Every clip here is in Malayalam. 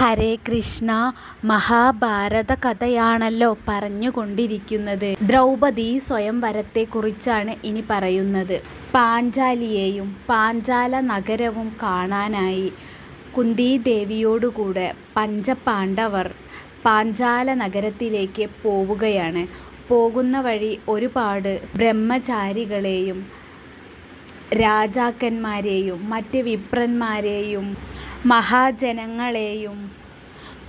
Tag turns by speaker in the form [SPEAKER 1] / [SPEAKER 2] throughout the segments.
[SPEAKER 1] ഹരേ കൃഷ്ണ മഹാഭാരത കഥയാണല്ലോ പറഞ്ഞുകൊണ്ടിരിക്കുന്നത്. ദ്രൗപദി സ്വയംവരത്തെക്കുറിച്ചാണ് ഇനി പറയുന്നത്. പാഞ്ചാലിയെയും പാഞ്ചാല നഗരവും കാണാനായി കുന്തിദേവിയോടുകൂടെ പഞ്ചപാണ്ഡവർ പാഞ്ചാല നഗരത്തിലേക്ക് പോവുകയാണ്. പോകുന്ന വഴി ഒരുപാട് ബ്രഹ്മചാരികളെയും രാജാക്കന്മാരെയും മറ്റ് വിപ്രന്മാരെയും മഹാജനങ്ങളെയും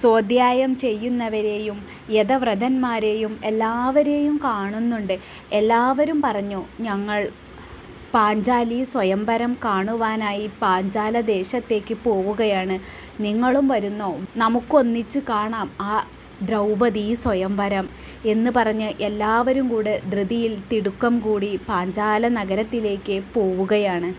[SPEAKER 1] സ്വാധ്യായം ചെയ്യുന്നവരെയും യഥവ്രതന്മാരെയും എല്ലാവരെയും കാണുന്നുണ്ട്. എല്ലാവരും പറഞ്ഞു ഞങ്ങൾ പാഞ്ചാലി സ്വയംവരം കാണുവാനായി പാഞ്ചാല ദേശത്തേക്ക് പോവുകയാണ്. നിങ്ങളും വരുന്നോ? നമുക്കൊന്നിച്ച് കാണാം. ആ ദ്രൗപദി സ്വയംവരം എന്ന് പറഞ്ഞ് എല്ലാവരും കൂടെ ധൃതിയിൽ തിടുക്കം കൂടി പാഞ്ചാല നഗരത്തിലേക്ക് പോവുകയാണ്.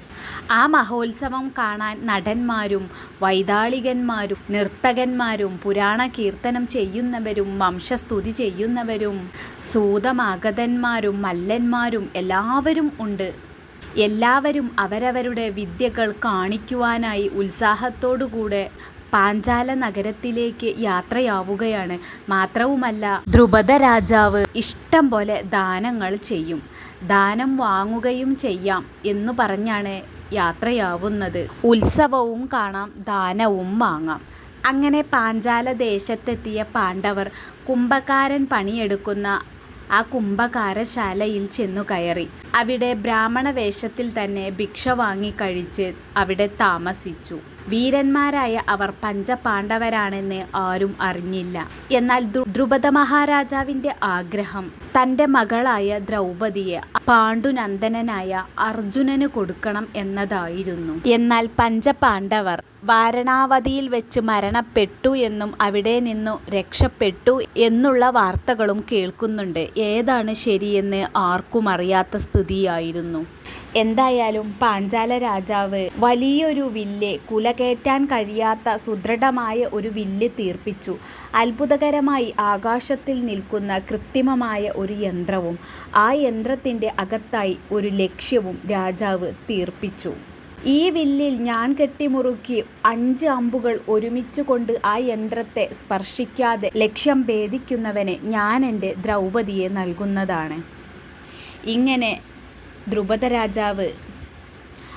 [SPEAKER 1] ആ മഹോത്സവം കാണാൻ നടന്മാരും വൈതാളികന്മാരും നർത്തകന്മാരും പുരാണ കീർത്തനം ചെയ്യുന്നവരും വംശസ്തുതി ചെയ്യുന്നവരും സൂതമാഗതന്മാരും മല്ലന്മാരും എല്ലാവരും ഉണ്ട്. എല്ലാവരും അവരവരുടെ വിദ്യകൾ കാണിക്കുവാനായി ഉത്സാഹത്തോടുകൂടെ പാഞ്ചാല നഗരത്തിലേക്ക് യാത്രയാവുകയാണ്. മാത്രവുമല്ല ധ്രുപദ രാജാവ് ഇഷ്ടം പോലെ ദാനങ്ങൾ ചെയ്യും. ദാനം വാങ്ങുകയും ചെയ്യാം എന്ന് പറഞ്ഞാണ് യാത്രയാവുന്നത്. ഉത്സവവും കാണാം ദാനവും വാങ്ങാം. അങ്ങനെ പാഞ്ചാല ദേശത്തെത്തിയ പാണ്ഡവർ കുംഭകാരൻ പണിയെടുക്കുന്ന ആ കുംഭകാരശാലയിൽ ചെന്നു കയറി. അവിടെ ബ്രാഹ്മണ വേഷത്തിൽ തന്നെ ഭിക്ഷ വാങ്ങി കഴിച്ച് അവിടെ താമസിച്ചു. വീരന്മാരായ അവർ പഞ്ചപാണ്ഡവരാണെന്ന് ആരും അറിഞ്ഞില്ല. എന്നാൽ ദ്രുപദ മഹാരാജാവിന്റെ ആഗ്രഹം തന്റെ മകളായ ദ്രൗപതിയെ പാണ്ഡുനന്ദനായ അർജുനന് കൊടുക്കണം എന്നതായിരുന്നു. എന്നാൽ പഞ്ചപാണ്ഡവർ വാരണാവതിയിൽ വെച്ച് മരണപ്പെട്ടു എന്നും അവിടെ നിന്നു രക്ഷപ്പെട്ടു എന്നുള്ള വാർത്തകളും കേൾക്കുന്നുണ്ട്. ഏതാണ് ശരിയെന്ന് ആർക്കും അറിയാത്ത സ്ഥിതിയായിരുന്നു. എന്തായാലും പാഞ്ചാല രാജാവ് വലിയൊരു വില്ല് കുലകേറ്റാൻ കഴിയാത്ത സുദൃഢമായ ഒരു വില്ല് തീർപ്പിച്ചു. അത്ഭുതകരമായി ആകാശത്തിൽ നിൽക്കുന്ന കൃത്രിമമായ ഒരു യന്ത്രവും ആ യന്ത്രത്തിന്റെ അകത്തായി ഒരു ലക്ഷ്യവും രാജാവ് തീർപ്പിച്ചു. ഈ വില്ലിൽ ഞാൻ കെട്ടിമുറുക്കി അഞ്ച് അമ്പുകൾ ഒരുമിച്ച് കൊണ്ട് ആ യന്ത്രത്തെ സ്പർശിക്കാതെ ലക്ഷ്യം ഭേദിക്കുന്നവന് ഞാൻ എന്റെ ദ്രൗപതിയെ നൽകുന്നതാണ്. ഇങ്ങനെ ദ്രുപദ രാജാവ്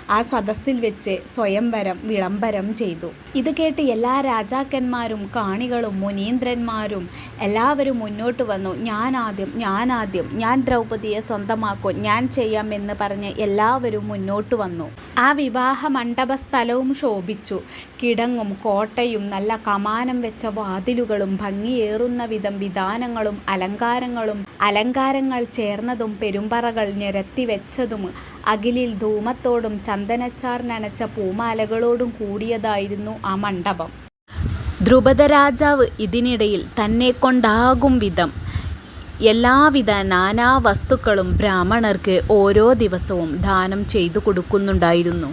[SPEAKER 1] ആ സദസ്സിൽ വെച്ച് സ്വയംവരം വിളംബരം ചെയ്തു. ഇത് കേട്ട് എല്ലാ രാജാക്കന്മാരും കാണികളും മുനീന്ദ്രന്മാരും എല്ലാവരും മുന്നോട്ട് വന്നു. ഞാൻ ആദ്യം ഞാൻ ആദ്യം ഞാൻ ദ്രൗപദിയെ സ്വന്തമാക്കും ഞാൻ ചെയ്യാം എന്ന് പറഞ്ഞ് എല്ലാവരും മുന്നോട്ട് വന്നു. ആ വിവാഹ മണ്ഡപ സ്ഥലവും ശോഭിച്ചു. കിടങ്ങും കോട്ടയും നല്ല കമാനം വെച്ച വാതിലുകളും ഭംഗിയേറുന്ന വിധം വിധാനങ്ങളും അലങ്കാരങ്ങളും അലങ്കാരങ്ങൾ ചേർന്നതും പെരുമ്പറകൾ നിരത്തി വെച്ചതും അകിലിൽ ധൂമത്തോടും ചന്ദനച്ചാർ നനച്ച പൂമാലകളോടും കൂടിയതായിരുന്നു ആ മണ്ഡപം. ധ്രുപദരാജാവ് ഇതിനിടയിൽ തന്നെ കൊണ്ടാകും വിധം. എല്ലാവിധ നാനാ വസ്തുക്കളും ബ്രാഹ്മണർക്ക് ഓരോ ദിവസവും ദാനം ചെയ്തു കൊടുക്കുന്നുണ്ടായിരുന്നു.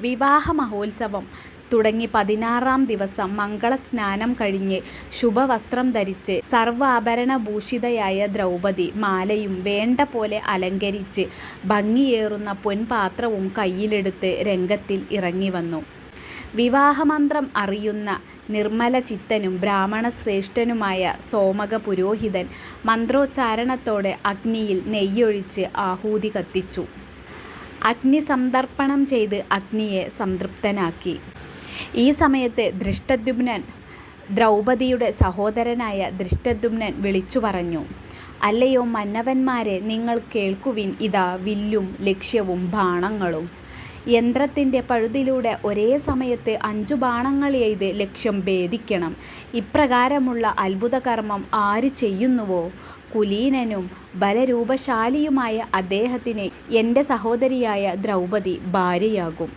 [SPEAKER 1] വിവാഹ മഹോത്സവം തുടങ്ങി പതിനാറാം ദിവസം മംഗളസ്നാനം കഴിഞ്ഞ് ശുഭവസ്ത്രം ധരിച്ച് സർവാഭരണ ഭൂഷിതയായ ദ്രൗപദി മാലയും വേണ്ട പോലെ അലങ്കരിച്ച് ഭംഗിയേറുന്ന പൊൻപാത്രവും കയ്യിലെടുത്ത് രംഗത്തിൽ ഇറങ്ങി വന്നു. വിവാഹമന്ത്രം അറിയുന്ന നിർമ്മല ചിത്തനും ബ്രാഹ്മണ ശ്രേഷ്ഠനുമായ സോമക പുരോഹിതൻ മന്ത്രോച്ചാരണത്തോടെ അഗ്നിയിൽ നെയ്യൊഴിച്ച് ആഹൂതി കത്തിച്ചു. അഗ്നി സന്ദർപ്പണം ചെയ്ത് അഗ്നിയെ സംതൃപ്തനാക്കി. ഈ സമയത്ത് ദൃഷ്ടദ്യുമ്നൻ ദ്രൗപദിയുടെ സഹോദരനായ ദൃഷ്ടദ്യുമ്നൻ വിളിച്ചു പറഞ്ഞു അല്ലയോ മന്നവന്മാരെ നിങ്ങൾ കേൾക്കുവിൻ ഇതാ വില്ലും ലക്ഷ്യവും ബാണങ്ങളും. യന്ത്രത്തിന്റെ പഴുതിലൂടെ ഒരേ സമയത്ത് അഞ്ചു ബാണങ്ങൾ എയ്ത് ലക്ഷ്യം ഭേദിക്കണം. ഇപ്രകാരമുള്ള അത്ഭുതകർമ്മം ആര് ചെയ്യുന്നുവോ? കുലീനനും ബലരൂപശാലിയുമായ അദ്ദേഹത്തിന് എന്റെ സഹോദരിയായ ദ്രൗപദി ഭാര്യയാകും.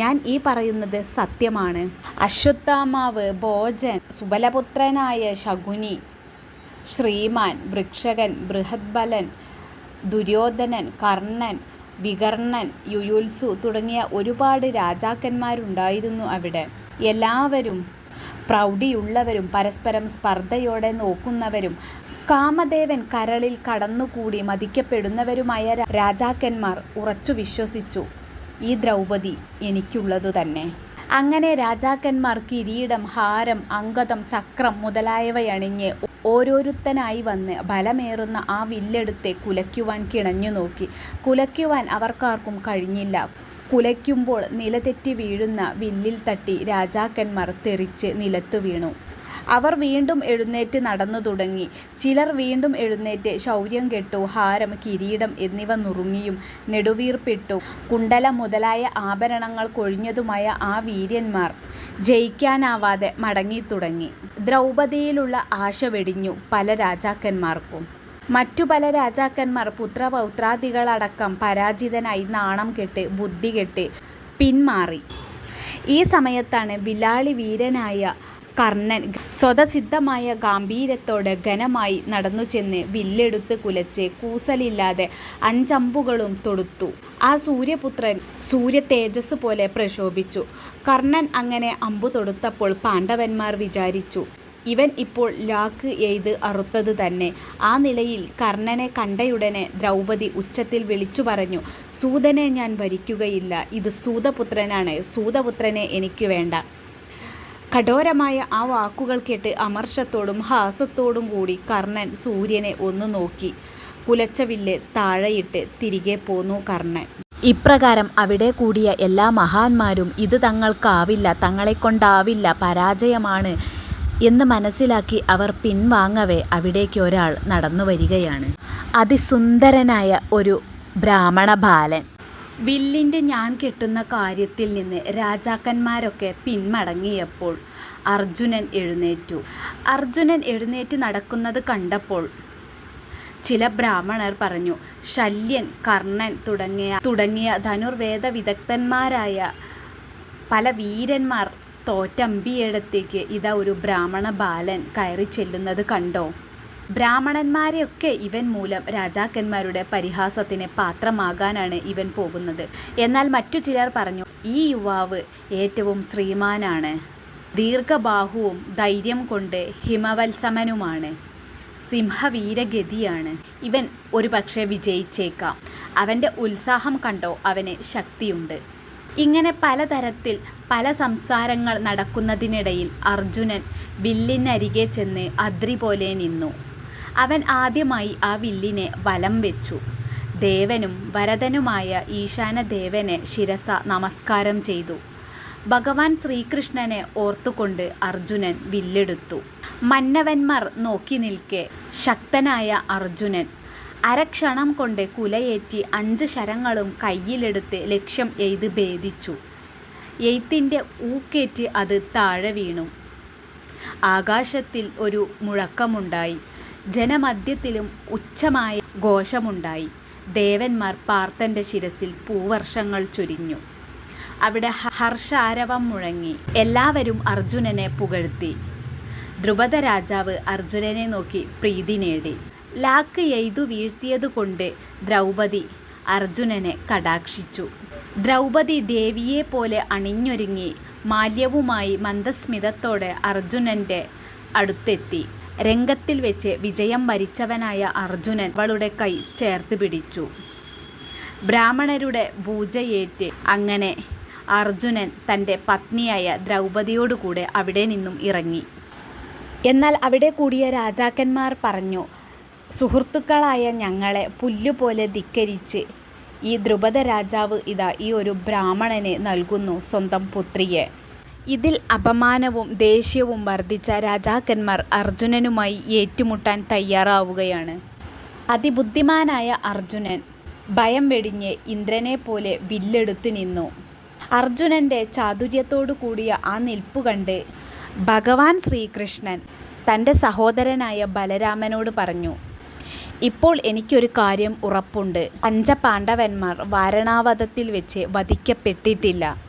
[SPEAKER 1] ഞാൻ ഈ പറയുന്നത് സത്യമാണ്. അശ്വത്ഥാമാവ് ഭോജൻ സുബലപുത്രനായ ശകുനി ശ്രീമാൻ വൃക്ഷകൻ ബൃഹത്ബലൻ ദുര്യോധനൻ കർണൻ വികർണൻ യുയുത്സു തുടങ്ങിയ ഒരുപാട് രാജാക്കന്മാരുണ്ടായിരുന്നു അവിടെ. എല്ലാവരും പ്രൗഢിയുള്ളവരും പരസ്പരം സ്പർദ്ധയോടെ നോക്കുന്നവരും കാമദേവൻ കരളിൽ കടന്നുകൂടി മതിക്കപ്പെടുന്നവരുമായ രാജാക്കന്മാർ ഉറച്ചു വിശ്വസിച്ചു. ഈ ദ്രൗപദി എനിക്കുള്ളതു തന്നെ. അങ്ങനെ രാജാക്കന്മാർ കിരീടം ഹാരം അങ്കതം ചക്രം മുതലായവയണിഞ്ഞ് ഓരോരുത്തനായി വന്ന് ബലമേറുന്ന ആ വില്ലെടുത്തെ കുലയ്ക്കുവാൻ കിണഞ്ഞു നോക്കി. കുലയ്ക്കുവാൻ അവർക്കാർക്കും കഴിഞ്ഞില്ല. കുലയ്ക്കുമ്പോൾ നിലതെറ്റി വീഴുന്ന വില്ലിൽ തട്ടി രാജാക്കന്മാർ തെറിച്ച് നിലത്തു വീണു. അവർ വീണ്ടും എഴുന്നേറ്റ് നടന്നു തുടങ്ങി. ചിലർ വീണ്ടും എഴുന്നേറ്റ് ശൗര്യം കെട്ടു ഹാരം കിരീടം എന്നിവ നുറുങ്ങിയും നെടുവീർപ്പിട്ടു. കുണ്ടല മുതലായ ആഭരണങ്ങൾ കൊഴിഞ്ഞതുമായ ആ വീര്യന്മാർ ജയിക്കാനാവാതെ മടങ്ങിത്തുടങ്ങി. ദ്രൗപദിയിലുള്ള ആശ വെടിഞ്ഞു പല രാജാക്കന്മാർക്കും. മറ്റു പല രാജാക്കന്മാർ പുത്രപൗത്രാദികളടക്കം പരാജിതനായി നാണം കെട്ട് ബുദ്ധി കെട്ട് പിന്മാറി. ഈ സമയത്താണ് ബിലാളി വീരനായ കർണൻ. സ്വതസിദ്ധമായ ഗാംഭീര്യത്തോടെ ഘനമായി നടന്നു ചെന്ന് വില്ലെടുത്ത് കുലച്ച് കൂസലില്ലാതെ അഞ്ചമ്പുകളും തൊടുത്തു. ആ സൂര്യപുത്രൻ സൂര്യ തേജസ് പോലെ പ്രശോഭിച്ചു. കർണൻ അങ്ങനെ അമ്പു തൊടുത്തപ്പോൾ പാണ്ഡവന്മാർ വിചാരിച്ചു ഇവൻ ഇപ്പോൾ ലാക്ക് എയ്ത് അറുത്തത് തന്നെ. ആ നിലയിൽ കർണനെ കണ്ടയുടനെ ദ്രൗപദി ഉച്ചത്തിൽ വിളിച്ചു പറഞ്ഞു സൂതനെ ഞാൻ ഭരിക്കുകയില്ല ഇത് സൂതപുത്രനാണ്. സൂതപുത്രനെ എനിക്ക് വേണ്ട. കഠോരമായ ആ വാക്കുകൾ കേട്ട് അമർഷത്തോടും ഹാസത്തോടും കൂടി കർണൻ സൂര്യനെ ഒന്ന് നോക്കി. കുലച്ച വില്ല് താഴെയിട്ട് തിരികെ പോന്നു കർണൻ. ഇപ്രകാരം അവിടെ കൂടിയ എല്ലാ മഹാന്മാരും ഇത് തങ്ങൾക്കാവില്ല തങ്ങളെക്കൊണ്ടാവില്ല പരാജയമാണ് എന്ന് മനസ്സിലാക്കി അവർ പിൻവാങ്ങവേ അവിടേക്ക് ഒരാൾ നടന്നു വരികയാണ് അതിസുന്ദരനായ ഒരു ബ്രാഹ്മണ ബാലൻ വില്ലിന്റെ ഞാൻ കെട്ടുന്ന കാര്യത്തിൽ നിന്ന് രാജാക്കന്മാരൊക്കെ പിന്മടങ്ങിയപ്പോൾ അർജുനൻ എഴുന്നേറ്റു. അർജുനൻ എഴുന്നേറ്റ് നടക്കുന്നത് കണ്ടപ്പോൾ ചില ബ്രാഹ്മണർ പറഞ്ഞു ശല്യൻ കർണൻ തുടങ്ങിയ തുടങ്ങിയ ധനുർവേദ വിദഗ്ധന്മാരായ പല വീരന്മാർ തോറ്റമ്പിയിടത്തേക്ക് ഇതാ ഒരു ബ്രാഹ്മണ ബാലൻ കയറി ചെല്ലുന്നത് കണ്ടോ? ബ്രാഹ്മണന്മാരെയൊക്കെ ഇവൻ മൂലം രാജാക്കന്മാരുടെ പരിഹാസത്തിന് പാത്രമാകാനാണ് ഇവൻ പോകുന്നത്. എന്നാൽ മറ്റു ചിലർ പറഞ്ഞു ഈ യുവാവ് ഏറ്റവും ശ്രീമാനാണ്. ദീർഘബാഹുവും ധൈര്യം കൊണ്ട് ഹിമവത്സമനുമാണ്. സിംഹവീരഗതിയാണ്. ഇവൻ ഒരുപക്ഷെ വിജയിച്ചേക്കാം. അവന്റെ ഉത്സാഹം കണ്ടോ അവന് ശക്തിയുണ്ട് ഇങ്ങനെ പലതരത്തിൽ പല സംസാരങ്ങൾ നടക്കുന്നതിനിടയിൽ അർജുനൻ വില്ലിനരികെ ചെന്ന് അദ്രി പോലെ നിന്നു. അവൻ ആദ്യമായി ആ വില്ലിനെ വലം വെച്ചു. ദേവനും വരദനുമായ ഈശാനദേവനെ ശിരസ നമസ്കാരം ചെയ്തു. ഭഗവാൻ ശ്രീകൃഷ്ണനെ ഓർത്തുകൊണ്ട് അർജുനൻ വില്ലെടുത്തു. മന്നവന്മാർ നോക്കി നിൽക്കെ ശക്തനായ അർജുനൻ. അരക്ഷണം കൊണ്ട് കുലയേറ്റി അഞ്ച് ശരങ്ങളും കയ്യിലെടുത്ത് ലക്ഷ്യം എയ്ത് ഭേദിച്ചു. എയ്ത്തിന്റെ ഊക്കേറ്റ് അത് താഴെ വീണു. ആകാശത്തിൽ ഒരു മുഴക്കമുണ്ടായി. ജനമധ്യത്തിലും ഉച്ചമായ ഘോഷമുണ്ടായി. ദേവന്മാർ പാർത്തന്റെ ശിരസിൽ പൂവർഷങ്ങൾ ചൊരിഞ്ഞു. അവിടെ ഹർഷാരവം മുഴങ്ങി. എല്ലാവരും അർജുനനെ പുകഴ്ത്തി. ദ്രുപദ രാജാവ് അർജുനനെ നോക്കി പ്രീതി നേടി. ലാക്ക് എയ്തു വീഴ്ത്തിയതുകൊണ്ട് ദ്രൗപദി അർജുനനെ കടാക്ഷിച്ചു. ദ്രൗപദി ദേവിയെ പോലെ അണിഞ്ഞൊരുങ്ങി മാല്യവുമായി മന്ദസ്മിതത്തോടെ അർജുനന്റെ അടുത്തെത്തി. രംഗത്തിൽ വെച്ച് വിജയം വരിച്ചവനായ അർജുനൻ അവളുടെ കൈ ചേർത്ത് പിടിച്ചു. ബ്രാഹ്മണരുടെ പൂജയേറ്റ് അങ്ങനെ അർജുനൻ തന്റെ പത്നിയായ ദ്രൗപദിയോടുകൂടെ അവിടെ നിന്നും ഇറങ്ങി. എന്നാൽ അവിടെ കൂടിയ രാജാക്കന്മാർ പറഞ്ഞു സുഹൃത്തുക്കളായ ഞങ്ങളെ പുല്ലുപോലെ ധിക്കരിച്ച് ഈ ദ്രുപദ രാജാവ് ഇതാ ഈ ഒരു ബ്രാഹ്മണനെ നൽകുന്നു സ്വന്തം പുത്രിയെ. ഇതിൽ അപമാനവും ദേഷ്യവും വർദ്ധിച്ച രാജാക്കന്മാർ അർജുനനുമായി ഏറ്റുമുട്ടാൻ തയ്യാറാവുകയാണ്. അതിബുദ്ധിമാനായ അർജുനൻ ഭയം വെടിഞ്ഞ് ഇന്ദ്രനെ പോലെ വില്ലെടുത്ത് നിന്നു. അർജുനന്റെ ചാതുര്യത്തോടു കൂടിയ ആ നിൽപ്പ് കണ്ട് ഭഗവാൻ ശ്രീകൃഷ്ണൻ തന്റെ സഹോദരനായ ബലരാമനോട് പറഞ്ഞു ഇപ്പോൾ എനിക്കൊരു കാര്യം ഉറപ്പുണ്ട്. പഞ്ചപാണ്ഡവന്മാർ വാരണാവതത്തിൽ വെച്ച് വധിക്കപ്പെട്ടിട്ടില്ല.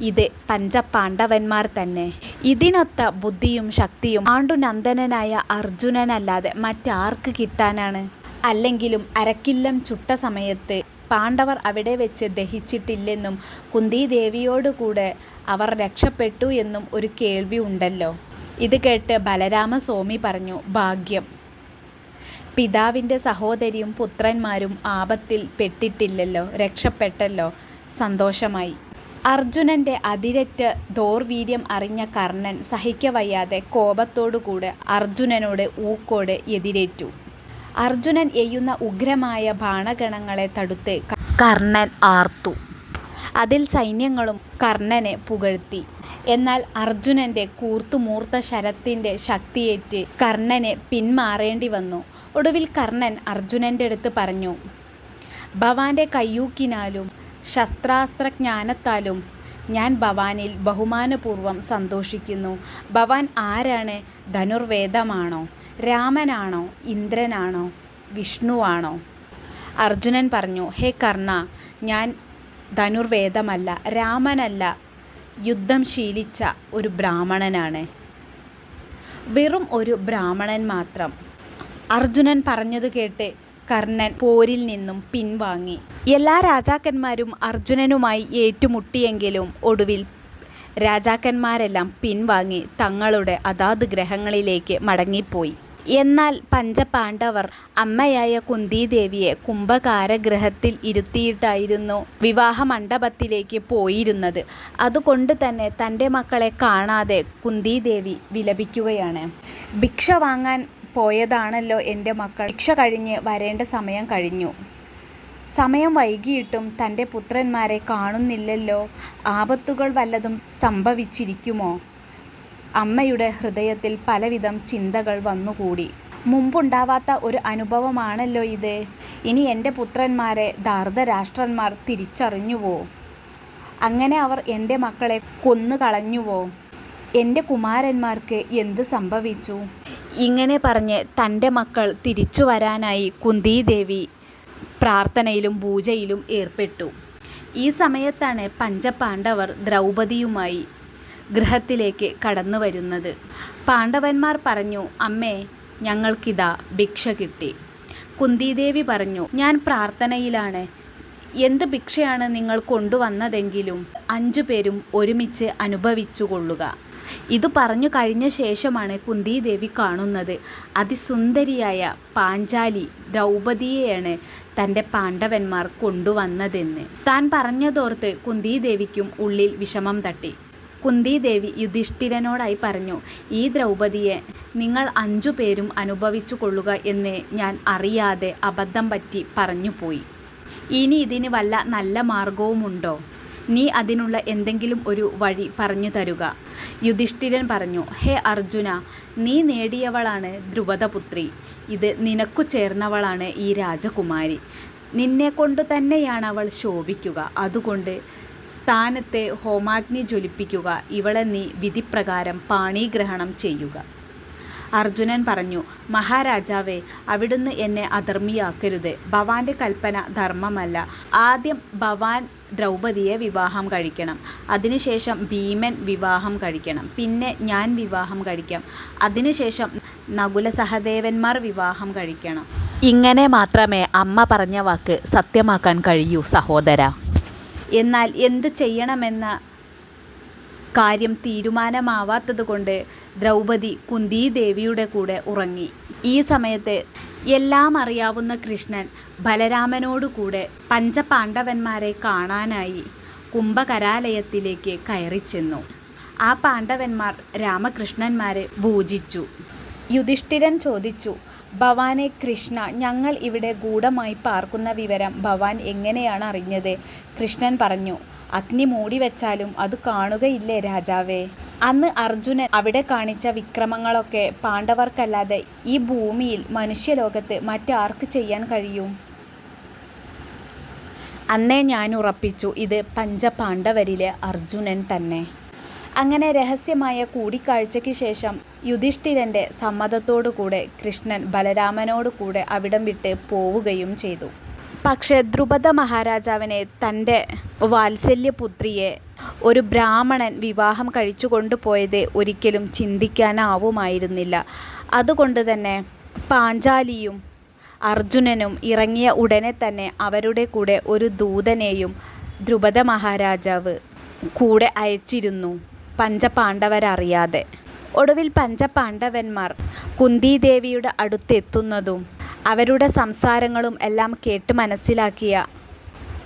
[SPEAKER 1] ഇത് പഞ്ചപാണ്ഡവന്മാർ തന്നെ. ഇതിനൊത്ത ബുദ്ധിയും ശക്തിയും പാണ്ഡുനന്ദനായ അർജുനനല്ലാതെ മറ്റാർക്ക് കിട്ടാനാണ്? അല്ലെങ്കിലും അരക്കില്ലം ചുട്ട സമയത്ത് പാണ്ഡവർ അവിടെ വെച്ച് ദഹിച്ചിട്ടില്ലെന്നും കുന്തിദേവിയോടുകൂടെ അവർ രക്ഷപ്പെട്ടു എന്നും ഒരു കേൾവി ഉണ്ടല്ലോ. ഇത് കേട്ട് ബലരാമസ്വാമി പറഞ്ഞു ഭാഗ്യം. പിതാവിന്റെ സഹോദരിയും പുത്രന്മാരും ആപത്തിൽ പെട്ടിട്ടില്ലല്ലോ രക്ഷപ്പെട്ടല്ലോ. സന്തോഷമായി. അർജുനന്റെ അതിരറ്റ് ദോർവീര്യം അറിഞ്ഞ കർണൻ സഹിക്കവയ്യാതെ കോപത്തോടുകൂടെ അർജുനനോട് ഊക്കോട് എതിരേറ്റു. അർജുനൻ എയ്യുന്ന ഉഗ്രമായ ബാണഗണങ്ങളെ തടുത്ത് കർണൻ ആർത്തു. അതിൽ സൈന്യങ്ങളും കർണനെ പുകഴ്ത്തി. എന്നാൽ അർജുനന്റെ കൂർത്തുമൂർത്ത ശരത്തിന്റെ ശക്തിയേറ്റ് കർണന് പിന്മാറേണ്ടിവന്നു. ഒടുവിൽ കർണൻ അർജുനന്റെടുത്ത് പറഞ്ഞു. ഭവാന്റെ കയ്യൂക്കിനാലും ശസ്ത്രാസ്ത്രജ്ഞാനത്താലും ഞാൻ ഭവാനിൽ ബഹുമാനപൂർവം സന്തോഷിക്കുന്നു. ഭവാൻ ആരാണ്? ധനുർവേദമാണോ? രാമനാണോ? ഇന്ദ്രനാണോ? വിഷ്ണുവാണോ? അർജുനൻ പറഞ്ഞു. ഹേ കർണ ഞാൻ ധനുർവേദമല്ല, രാമനല്ല, യുദ്ധം ശീലിച്ച ഒരു ബ്രാഹ്മണനാണ്. വെറും ഒരു ബ്രാഹ്മണൻ മാത്രം. അർജുനൻ പറഞ്ഞത് കേട്ട് കർണൻ പോരിൽ നിന്നും പിൻവാങ്ങി. എല്ലാ രാജാക്കന്മാരും അർജുനനുമായി ഏറ്റുമുട്ടിയെങ്കിലും ഒടുവിൽ രാജാക്കന്മാരെല്ലാം പിൻവാങ്ങി തങ്ങളുടെ അതാത് ഗ്രഹങ്ങളിലേക്ക് മടങ്ങിപ്പോയി. എന്നാൽ പഞ്ചപാണ്ഡവർ അമ്മയായ കുന്തിദേവിയെ കുംഭകാരഗ്രഹത്തിൽ ഇരുത്തിയിട്ടായിരുന്നു വിവാഹ മണ്ഡപത്തിലേക്ക് പോയിരുന്നത്. അതുകൊണ്ട് തന്നെ തന്റെ മക്കളെ കാണാതെ കുന്തിദേവി വിലപിക്കുകയാണ്. ഭിക്ഷ വാങ്ങാൻ പോയതാണല്ലോ എന്റെ മക്കൾ. ഭിക്ഷ കഴിഞ്ഞ് വരേണ്ട സമയം കഴിഞ്ഞു. സമയം വൈകിയിട്ടും തന്റെ പുത്രന്മാരെ കാണുന്നില്ലല്ലോ. ആപത്തുകൾ വല്ലതും സംഭവിച്ചിരിക്കുമോ? അമ്മയുടെ ഹൃദയത്തിൽ പലവിധം ചിന്തകൾ വന്നുകൂടി. മുമ്പുണ്ടാവാത്ത ഒരു അനുഭവമാണല്ലോ ഇത്. ഇനി എന്റെ പുത്രന്മാരെ ധൃതരാഷ്ട്രന്മാർ തിരിച്ചറിഞ്ഞുവോ? അങ്ങനെ അവർ എന്റെ മക്കളെ കൊന്നുകളഞ്ഞുവോ? എന്റെ കുമാരന്മാർക്ക് എന്തു സംഭവിച്ചു? ഇങ്ങനെ പറഞ്ഞ് തന്റെ മക്കൾ തിരിച്ചു വരാനായി കുന്തിദേവി പ്രാർത്ഥനയിലും പൂജയിലും ഏർപ്പെട്ടു. ഈ സമയത്താണ് പഞ്ചപാണ്ഡവർ ദ്രൗപദിയുമായി ഗൃഹത്തിലേക്ക് കടന്നു വരുന്നത് പാണ്ഡവന്മാർ പറഞ്ഞു അമ്മേ, ഞങ്ങൾക്കിതാ ഭിക്ഷ കിട്ടി. കുന്തിദേവി പറഞ്ഞു. ഞാൻ പ്രാർത്ഥനയിലാണ്. എന്ത് ഭിക്ഷയാണ് നിങ്ങൾ കൊണ്ടുവന്നതെങ്കിലും അഞ്ചു പേരും ഒരുമിച്ച് അനുഭവിച്ചുകൊള്ളുക. ഇതു പറഞ്ഞു കഴിഞ്ഞ ശേഷമാണ് കുന്തി ദേവി കാണുന്നത് അതിസുന്ദരിയായ പാഞ്ചാലി ദ്രൗപദിയെയാണ് തന്റെ പാണ്ഡവന്മാർ കൊണ്ടുവന്നതെന്ന്. താൻ പറഞ്ഞതോർത്ത് കുന്തിദേവിക്കും ഉള്ളിൽ വിഷമം തട്ടി. കുന്തി ദേവി യുധിഷ്ഠിരനോടായി പറഞ്ഞു. ഈ ദ്രൗപദിയെ നിങ്ങൾ അഞ്ചു പേരും അനുഭവിച്ചു കൊള്ളുക എന്ന് ഞാൻ അറിയാതെ അബദ്ധം പറ്റി പറഞ്ഞു പോയി ഇനി ഇതിന് വല്ല നല്ല മാർഗവുമുണ്ടോ? നീ അതിനുള്ള എന്തെങ്കിലും ഒരു വഴി പറഞ്ഞു തരുക യുധിഷ്ഠിരൻ പറഞ്ഞു. ഹേ അർജുന നീ നേടിയവളാണ് ദ്രുപദപുത്രി. ഇത് നിനക്കു ചേർന്നവളാണ് ഈ രാജകുമാരി. നിന്നെ കൊണ്ടു തന്നെയാണ് അവൾ ശോഭിക്കുക. അതുകൊണ്ട് സ്ഥാനത്തെ ഹോമാഗ്നി ജ്വലിപ്പിക്കുക. ഇവളെ നീ വിധിപ്രകാരം പാണിഗ്രഹണം ചെയ്യുക. അർജുനൻ പറഞ്ഞു. മഹാരാജാവേ, അവിടുന്ന് എന്നെ അധർമ്മിയാക്കരുത്. ഭവാന്റെ കൽപ്പന ധർമ്മമല്ല. ആദ്യം ഭവാൻ ദ്രൗപതിയെ വിവാഹം കഴിക്കണം. അതിനുശേഷം ഭീമൻ വിവാഹം കഴിക്കണം. പിന്നെ ഞാൻ വിവാഹം കഴിക്കാം. അതിനുശേഷം നകുല സഹദേവന്മാർ വിവാഹം കഴിക്കണം. ഇങ്ങനെ മാത്രമേ അമ്മ പറഞ്ഞ വാക്ക് സത്യമാക്കാൻ കഴിയൂ സഹോദര എന്നാൽ എന്തു ചെയ്യണമെന്ന കാര്യം തീരുമാനമാവാത്തതുകൊണ്ട് ദ്രൗപദി കുന്തിദേവിയുടെ കൂടെ ഉറങ്ങി. ഈ സമയത്ത് എല്ലാം അറിയാവുന്ന കൃഷ്ണൻ ബലരാമനോടുകൂടെ പഞ്ചപാണ്ഡവന്മാരെ കാണാനായി കുംഭകരാലയത്തിലേക്ക് കയറിച്ചെന്നു. ആ പാണ്ഡവന്മാർ രാമകൃഷ്ണന്മാരെ പൂജിച്ചു. യുധിഷ്ഠിരൻ ചോദിച്ചു. ഭവാനെ കൃഷ്ണ, ഞങ്ങൾ ഇവിടെ ഗൂഢമായി പാർക്കുന്ന വിവരം ഭവാൻ എങ്ങനെയാണ് അറിഞ്ഞത്? കൃഷ്ണൻ പറഞ്ഞു. അഗ്നി മൂടി വെച്ചാലും അത് കാണുകയില്ലേ രാജാവേ. അന്ന് അർജുനൻ അവിടെ കാണിച്ച വിക്രമങ്ങളൊക്കെ പാണ്ഡവർക്കല്ലാതെ ഈ ഭൂമിയിൽ മനുഷ്യലോകത്ത് മറ്റാർക്ക് ചെയ്യാൻ കഴിയും? അന്നേ ഞാൻ ഉറപ്പിച്ചു ഇത് പഞ്ചപാണ്ഡവരിലെ അർജുനൻ തന്നെ. അങ്ങനെ രഹസ്യമായ കൂടിക്കാഴ്ചയ്ക്ക് ശേഷം യുധിഷ്ഠിരന്റെ സമ്മതത്തോടുകൂടെ കൃഷ്ണൻ ബലരാമനോടുകൂടെ അവിടം വിട്ട് പോവുകയും ചെയ്തു. പക്ഷേ ദ്രുപദമഹാരാജാവിന് തന്റെ വാത്സല്യപുത്രിയെ ഒരു ബ്രാഹ്മണൻ വിവാഹം കഴിച്ചു കൊണ്ടുപോയത് ഒരിക്കലും ചിന്തിക്കാനാവുമായിരുന്നില്ല. അതുകൊണ്ട് തന്നെ പാഞ്ചാലിയും അർജുനനും ഇറങ്ങിയ ഉടനെ തന്നെ അവരുടെ കൂടെ ഒരു ദൂതനെയും ദ്രുപദമഹാരാജാവ് കൂടെ അയച്ചിരുന്നു പഞ്ചപാണ്ഡവരറിയാതെ. ഒടുവിൽ പഞ്ചപാണ്ഡവന്മാർ കുന്തിദേവിയുടെ അടുത്തെത്തുന്നതും അവരുടെ സംസാരങ്ങളും എല്ലാം കേട്ട് മനസ്സിലാക്കിയ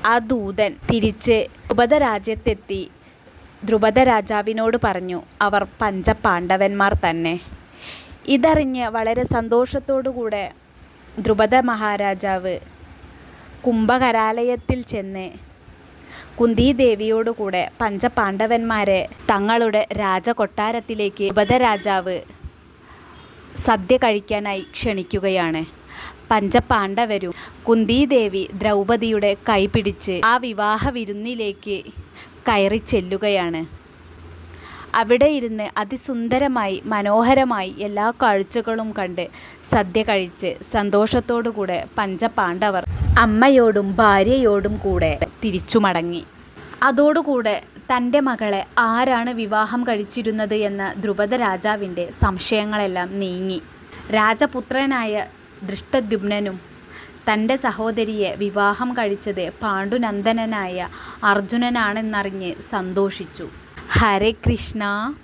[SPEAKER 1] ആ ദൂതൻ തിരിച്ച് ഉപതരാജ്യത്തെത്തി രാജ്യത്തെത്തി ദ്രുപദ രാജാവിനോട് പറഞ്ഞു അവർ പഞ്ചപാണ്ഡവന്മാർ തന്നെ. ഇതറിഞ്ഞ് വളരെ സന്തോഷത്തോടുകൂടെ ധ്രുപദ മഹാരാജാവ് കുംഭകരാലയത്തിൽ ചെന്ന് കുന്തിദേവിയോടുകൂടെ പഞ്ചപാണ്ഡവന്മാരെ തങ്ങളുടെ രാജകൊട്ടാരത്തിലേക്ക് ദ്രുപദ രാജാവ് സദ്യ കഴിക്കാനായി ക്ഷണിക്കുകയാണ്. പഞ്ചപാണ്ഡവരും കുന്തിദേവി ദ്രൗപദിയുടെ കൈപിടിച്ച് ആ വിവാഹ വിരുന്നിലേക്ക് കയറി ചെല്ലുകയാണ്. അവിടെ ഇരുന്ന് അതിസുന്ദരമായി മനോഹരമായി എല്ലാ കാഴ്ചകളും കണ്ട് സദ്യ കഴിച്ച് സന്തോഷത്തോടുകൂടെ പഞ്ചപാണ്ഡവർ അമ്മയോടും ഭാര്യയോടും കൂടെ തിരിച്ചു മടങ്ങി അതോടുകൂടെ തന്റെ മകളെ ആരാണ് വിവാഹം കഴിച്ചിരുന്നത് എന്ന ദ്രുപദ രാജാവിന്റെ സംശയങ്ങളെല്ലാം നീങ്ങി. രാജപുത്രനായ ദൃഷ്ടദ്യുമ്നനും തന്റെ സഹോദരിയെ വിവാഹം കഴിച്ചത് പാണ്ഡുനന്ദനായ അർജുനനാണെന്നറിഞ്ഞ് സന്തോഷിച്ചു. ഹരേ കൃഷ്ണ.